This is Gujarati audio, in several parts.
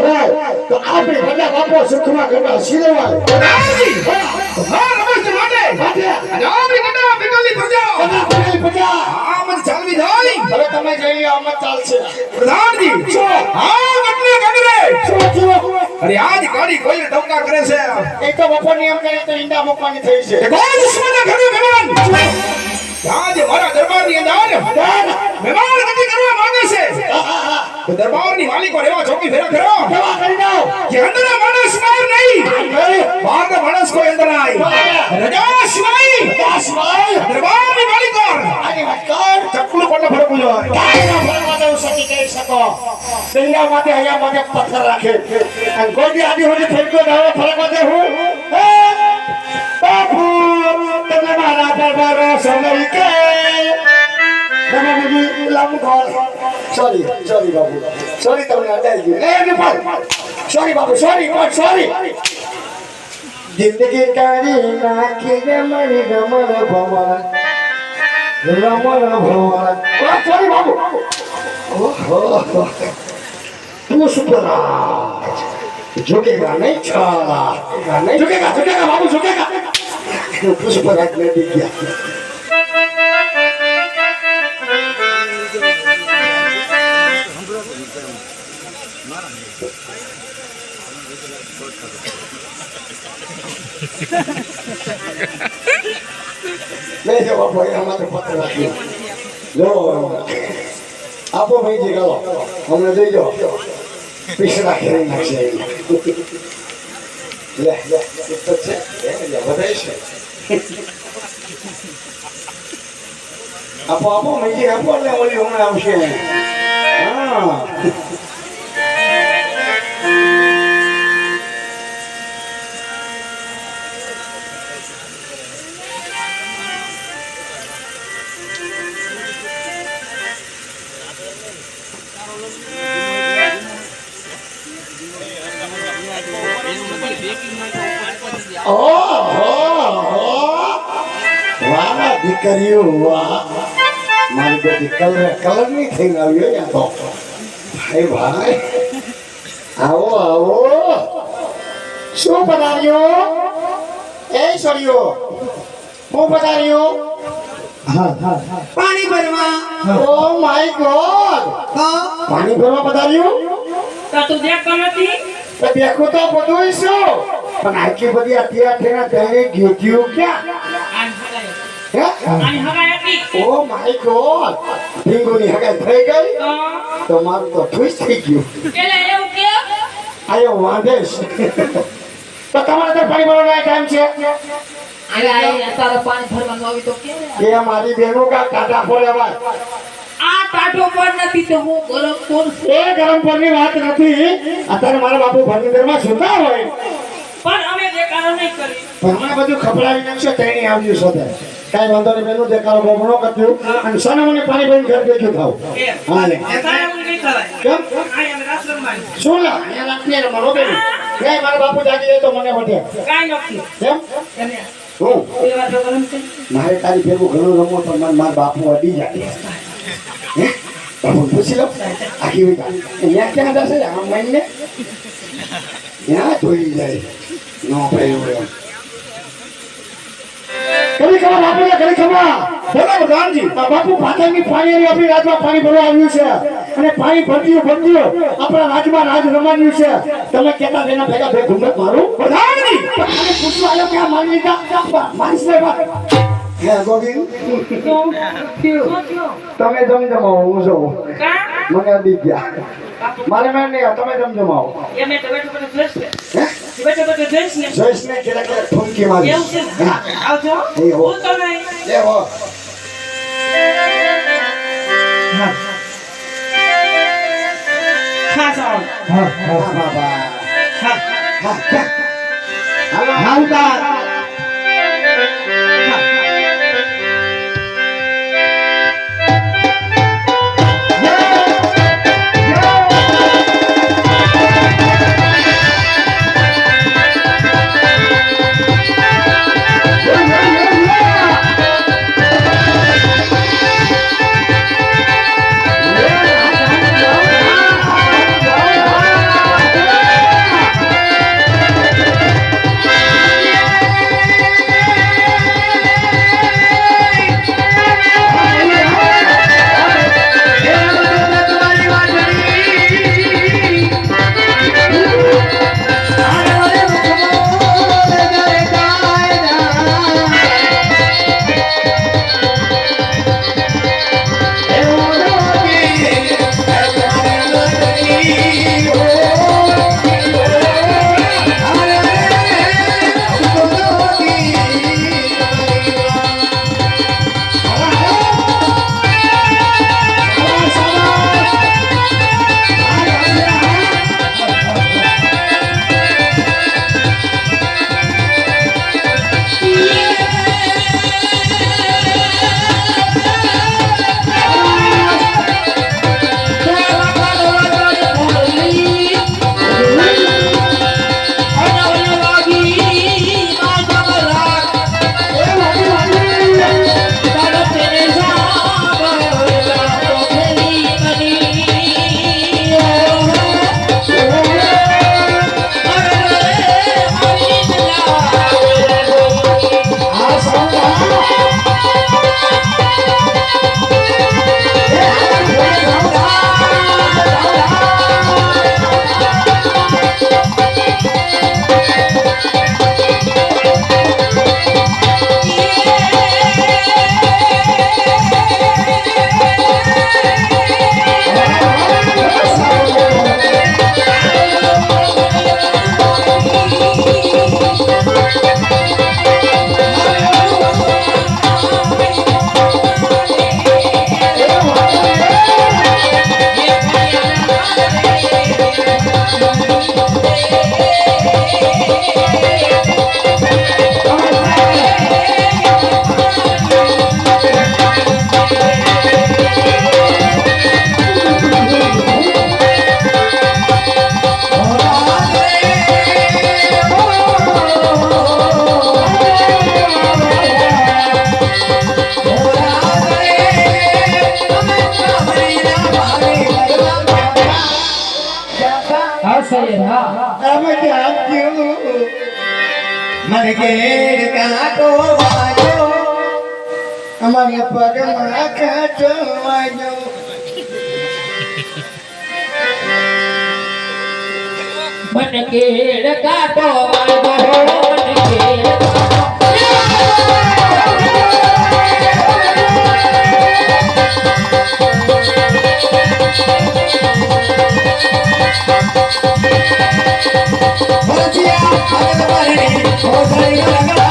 હોય તો આપણી બજાર બાપુ સુખમાં ઘરમાં હસી હા. માટે. માટે. આપણી પ્રજા. ચાલવી જાય. હવે તમે જઈ લો આમ જ ચાલશે. પ્રધાનજી. શું? હા ગટલે ગગરે? અરે આજ ગાડી કોઈ ધમકા કરે છે? એ તો બપોરની એમ કરે તો ઈંડા મૂકવાની થઈ છે. કોઈ દુશ્મનના ઘરે મહેમાન. આજે મારા દરબારની અંદર ડન. મહેમાન ગતિ કરવા માંગે છે. હા, હા, હા. તો દરબારની માલિકો રેવા ચોકી ફેરા કરો કેવા કરી દો કે અંદર માણસ માર નહીં. બહાર માણસ કોઈ અંદર આય. રજા સિવાય. દાસભાઈ, દરબારની માલિકો આની વાત કર. ચકલું પડે ફરકું જોઈએ કાંઈના ફરવા દેવું સતી કહી શકો. દરિયા માટે અહીંયા માટે પથ્થર રાખે. અને ગોડી આડી હોડી થઈ ગયો ને ફરકવા દે હું. બાપુ, તમે મારા પર ભરોસો નહીં કે? બીજી લાંબુ ખાવા. Sorry, sorry બાપુ. Sorry તમને અડાઈ ગયું. એ નિપાલ. Sorry બાપુ, sorry, પણ sorry. જિંદગી કાઢી નાખી રે મારી રમણ ભવન રમણ ભવન ઓ સોરી બાબુ ઓહો પુષ્પરાજ ઝુકેગા નહીં છાલા નહીં ઝુકેગા ઝુકેગા બાબુ ઝુકેગા પુષ્પરાજ ને દી લઈ જવા ભાઈ અહીંયા માત્ર પત્ર રાખ્યો જો આપો ભાઈજી ગાલો અમને દઈ જાઓ પીસડા ખેરી નાખશે લે લે તો છે બધાય છે આપો આપો ભાઈજી આપો એટલે ઓલી હમણાં આવશે હા દીકરીઓ મારી બેટી કલર કલરની થઈ આવી હોય તો ભાઈ ભાઈ. આવો આવો. શું પધાર્યો? એ છોડીઓ હું પધાર્યો? પાણી ભરવા. Oh my god. પાણી ભરવા પધાર્યું? તો તું દેખતો નથી? તો દેખો તો બધું શું? પણ આટલી બધી અત્યારે તેના ગીત્યું ક્યાં? ઓ માય ગોડ. ઢીંગુની હગાઈ થઈ ગઈ? તો? મારું તો થઈ ગયું. એટલે એવું કે? આયો વાંધે તો તમારે તો પાણી ભરવાનો ટાઈમ છે? અરે પાણી ભરવાનું આવી તો કે? એ મારી બેનો કા ટાટા ફોડે ભાઈ? આ ટાટો પર નથી તો હું ગરમ કોણ એ ગરમ પરની વાત નથી. અત્યારે મારા બાપુ ભરનગરમાં સુતા હોય. પણ અમે દેખાડો નહીં કરી પણ હમણાં બધું ખપડાવી નાખશે તેની આવ્યું સાથે. કાંઈ વાંધો નહીં પેલું દેખાડો બમણો કર્યું અને સને મને પાણી ભરીને ઘર ભેગું થાવ. હાલે કેમ? શું લા અહીંયા રાખીએ મારો બેન લે મારા બાપુ જાગી જાય તો મને વઢે કાંઈ નથી. કેમ? મારે તારી ભેગું ઘણું રમો તો મને મારા બાપુ અડી જાય. બાપુ પૂછી લો આખી અહીંયા ક્યાં જશે? આમ મહિને ત્યાં ધોઈ જાય? નો પડ્યું ખબર કદી ખબર બોલો પ્રધાનજી બાપુ પાટણની પાણી આપણી રાજમાં પાણી ભરવા આવ્યું છે. અને પાણી ભરતીયું ભરતીયું આપણા રાજમાં રાજ રમાડ્યું છે. તમે કેતા તેના ભેગા બે ઘુમટ મારું. પ્રધાનજી તમે પૂછવા આવ્યો કે આ મારી લીધા મારી છે હે ગોવિંદ તો શું થયું હું જોઉં કા? મને અડી ગયા. મારે મેં નહીં તમે જમજમાવો એ મેં તો બેઠો બેઠો જોઈશ ને. કેટલા છે? ને? હા આવજો. એ હો. એ હો. હા હા હા હા. હા. હા હા. સૈયદ હા અમે જાગ્યું મને ઘેર કાંટો વાગ્યો અમારે પગમાં મને કેળ કાટો વાળો મને हो जिया अगल बहरी हो जाएगा लगा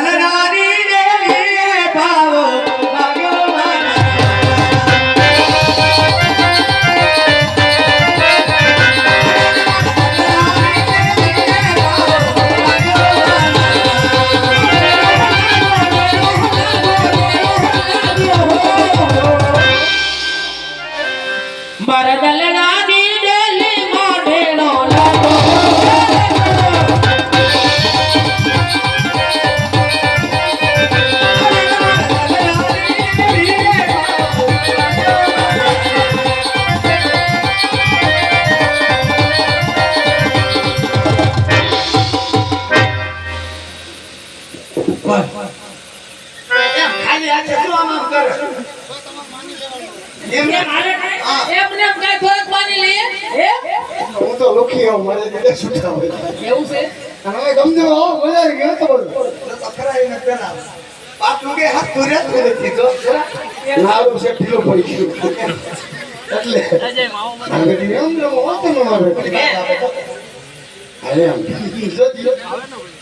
દલનાની દેવી ભાવો આમ આમ કરે. એમ મારે એમને એમ કાંઈ થોડુંક લઈએ? હું? તો લુખી આવું મારે દીધે છૂટા હોય. એવું છે? હવે ગમજો હો બોલાવી ગયો તો અકરાઈને પેલા પાછું કે હાથ ધોર્યા જ નથી દીધો નારું છે ઢીલો પડી ગયું. એટલે. એમ જો હોત મારે. અરે એમ જો દિયો. હા સાઉન્ડ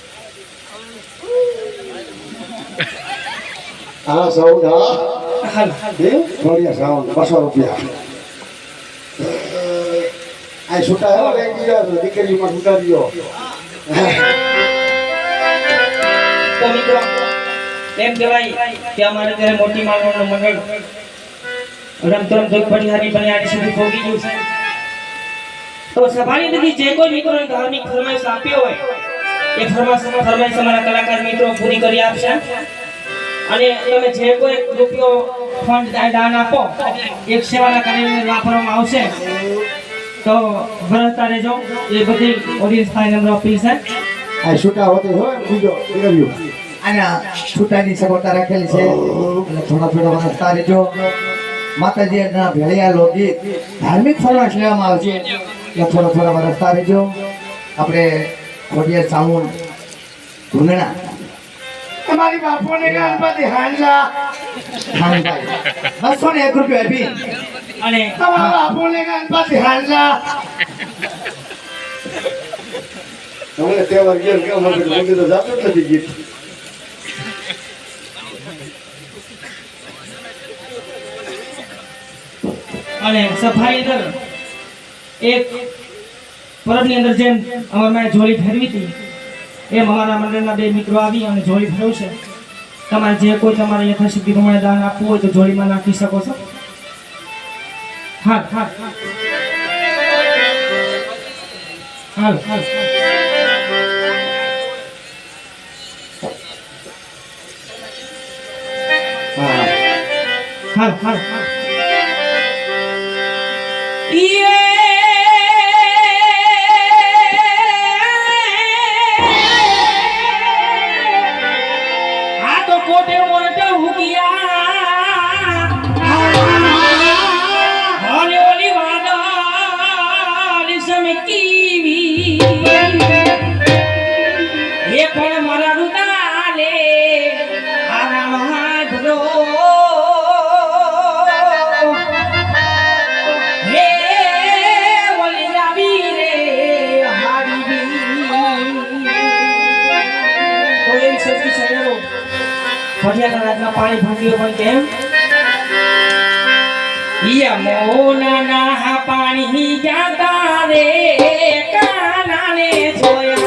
હા સૌ થોડિયા સાઉન્ડ, બસો રૂપિયા. આ છૂટા હે ને એકબીજા દીકરીમાં છૂટા મિત્રો, એમ કહેવાય કે અમારે ત્યારે મોટી માનવનું મંડળ રમતરમ જોગ પડિહારી બનિયારી સુધી પહોંચી ગયું છે. તો સભાની નથી જે કોઈ મિત્રોએ ધાર્મિક ફરમાઈશ આપ્યો હોય, એ ફરમાઈશ ફરમાઈશ અમારા કલાકાર મિત્રો પૂરી કરી આપશે. અને તમે જે કોઈ રૂપિયો ફંડ દાન આપો એક સેવાના કાર્યને વાપરવામાં આવશે તો ભરતા રહેજો એ બધી ઓડિયન્સ થાય નંબર અપીલ છે આ છૂટા હોતે હોય બીજો દીકરીઓ અને છૂટાની સગવડતા રાખેલી છે. એટલે થોડા થોડા વરસતા રહેજો માતાજીના ભેળિયા લોકગીત ધાર્મિક ફરવાશ લેવામાં આવશે. એટલે થોડા થોડા વરસતા રહેજો આપણે ખોડિયાર સાઉન્ડ ધૂનણા તમારી બાપુને ગણપતિ હાંડલા બસો ને એક રૂપિયા આપી. અને તમારા બાપુને ગણપતિ હાંડલા તમને તે ગયો કેમ મંદિર તો જાતો જ નથી ગીત અને સફાઈ અંદર એક પરબની અંદર જેમ અમારા મેં જોડી ફેરવી હતી એમ અમારા મંડળના બે મિત્રો આવી અને જોડી ફેરવશે તમારે જે કોઈ તમારે યથાશક્તિ પ્રમાણે દાન આપવું હોય તો જોડીમાં નાખી શકો છો. હા હા હાલ. હાલ હાલ હાલ. પાણી ભાંગ્યો પણ કેમ? ઈયા મોના ના પાણી જાતા રે કાનાને જોયા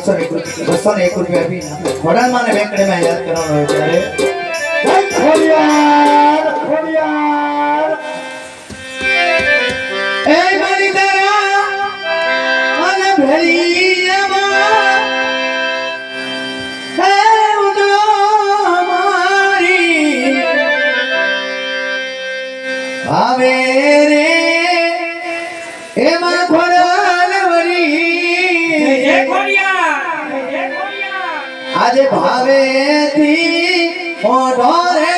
એકસો એક બસો ને એક રૂપિયા આપીને ને વેંકટેમાં યાદ કરવાનો હોય ત્યારે આજે ભાવેથી ઓઢો રે